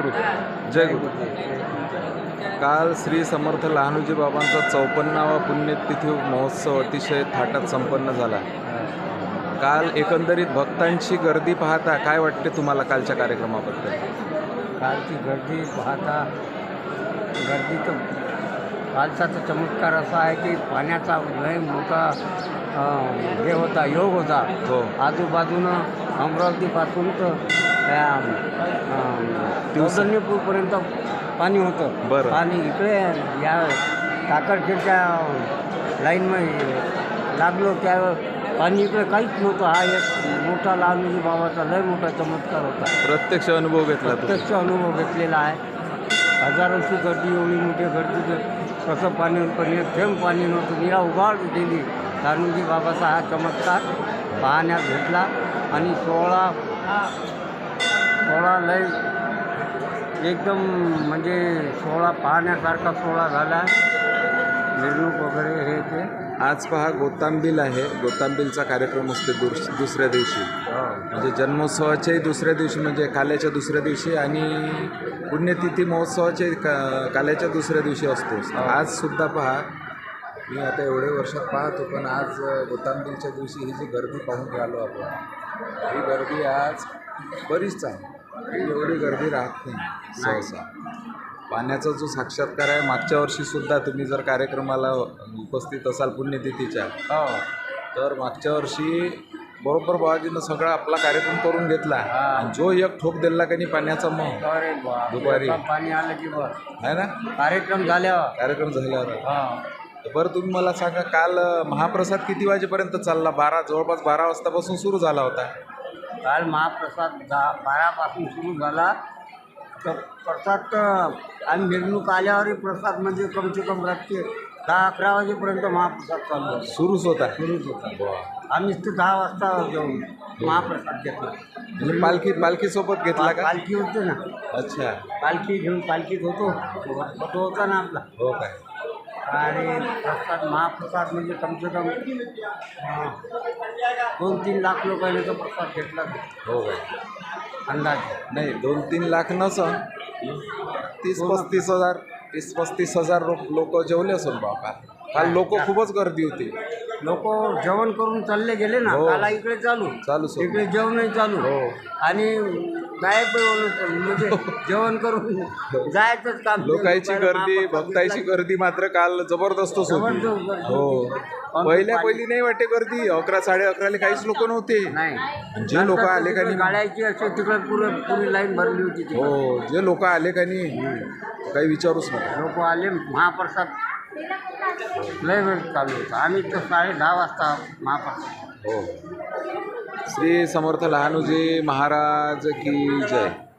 जय गुरु काल श्री समर्थ लहानोजी बाबांचा चौपन्नावा पुण्यतिथी महोत्सव अतिशय थाटात संपन्न झाला. काल एकंदरीत भक्तांची गर्दी पाहता काय वाटते तुम्हाला कालच्या कार्यक्रमाबद्दल? कालची गर्दी पाहता गर्दी तर कालचा तर चमत्कार असा आहे की पाण्याचा लय मोठा हे होता योग होता. हो. आजूबाजूनं अमरावतीपासून तर त्या दिवसन्यपूरपर्यंत पाणी होतं. बरं. आणि इकडे या काकडखेडच्या लाईनमध्ये लागलो त्या पाणी इकडे काहीच नव्हतं. हा एक मोठा लहानजी बाबाचा लय मोठा चमत्कार होता. प्रत्यक्ष अनुभव घेतला प्रत्यक्ष अनुभव घेतलेला आहे. हजारोची गर्दी एवढी मोठी गर्दी कसं पाणी एक थेंब पाणी नव्हतं. निरा उघाड गेली. दानूजी बाबाचा हा चमत्कार पाहण्यात घेतला आणि सोहळा सोहळा लय एकदम म्हणजे सोहळा पाहण्यासारखा सोहळा झाला. मिरवणूक वगैरे हे ते. आज पहा गोतांबिल आहे. गोतांबिलचा कार्यक्रम असतो दुस दुसऱ्या दिवशी. म्हणजे जन्मोत्सवाच्याही दुसऱ्या दिवशी म्हणजे काल्याच्या दुसऱ्या दिवशी आणि पुण्यतिथी महोत्सवाचे का काल्याच्या दुसऱ्या दिवशी असतो. आज सुद्धा पहा मी आता एवढे वर्षात पाहतो पण आज गोतांबिलच्या दिवशी ही जी गर्दी पाहून राहिलो आपण ही गर्दी आज बरीच आहे. ही एवढी गर्दी राहत नाही सहसा. पाण्याचा जो साक्षात्कार आहे मागच्या वर्षी सुद्धा तुम्ही जर कार्यक्रमाला उपस्थित असाल पुण्यतिथीच्या हो. तर मागच्या वर्षी बरोबर बाबाजीनं सगळा आपला कार्यक्रम करून घेतला. आणि जो एक ठोक दिला का नाही पाण्याचा मग? अरे. दुपारी. पाणी आलं की बस. आहे ना? कार्यक्रम झाल्यावर. कार्यक्रम झाल्यावर. हा. बरं तुम्ही मला सांगा काल अं, महाप्रसाद किती वाजेपर्यंत चालला? बारा जवळपास बारा वाजतापासून सुरू झाला होता. काल महाप्रसाद दहा बारापासून सुरू झाला. तर प्रसाद तर आम्ही मिरवणूक आल्यावरही प्रसाद म्हणजे कमसे कम रात्री दहा अकरा वाजेपर्यंत महाप्रसाद चालू आहे सुरूच होता. सुरूच होता. आम्ही ते दहा वाजता जाऊन महाप्रसाद घेतला. म्हणजे पालखी पालखीसोबत घेतला का? पालखी होते ना. अच्छा. पालखी घेऊन पालखीत होतो. फोटो होता ना आपला हो काय. आणि प्रसाद महाप्रसाद म्हणजे कमसे कम दोन तीन लाख लोकांनी तो प्रसाद घेतला. हो काय अंदाजे. नाही दोन तीन लाख नसन. तीस पस्तीस हजार तीस पस्तीस हजार लोक जेवले असून बाबा. काल लोक खूपच गर्दी होती. लोक जेवण करून चालले गेले ना. हो. काला इकडे चालू. चालू सर इकडे जेवणही चालू. हो. आणि गायब म्हणजे जेवण करून जायचंच काम लोकांची गर्दी भक्ताची. गर्दी मात्र काल जबरदस्त होती. हो. पहिल्या पहिली नाही वाटे गर्दी अकरा साडे अकराला काहीच लोक नव्हते. नाही. जे लोक आले का गाड्याची असे तिकडे पुरे पुरी लाईन भरली होती हो. जे लोक आले का नाही काही विचारूच नका. लोक आले महाप्रसाद लय वेळ चालू होता. आम्ही तर साडे दहा वाजता महाप्रसाद हो. श्री समर्थ लहानुजी महाराज की जय.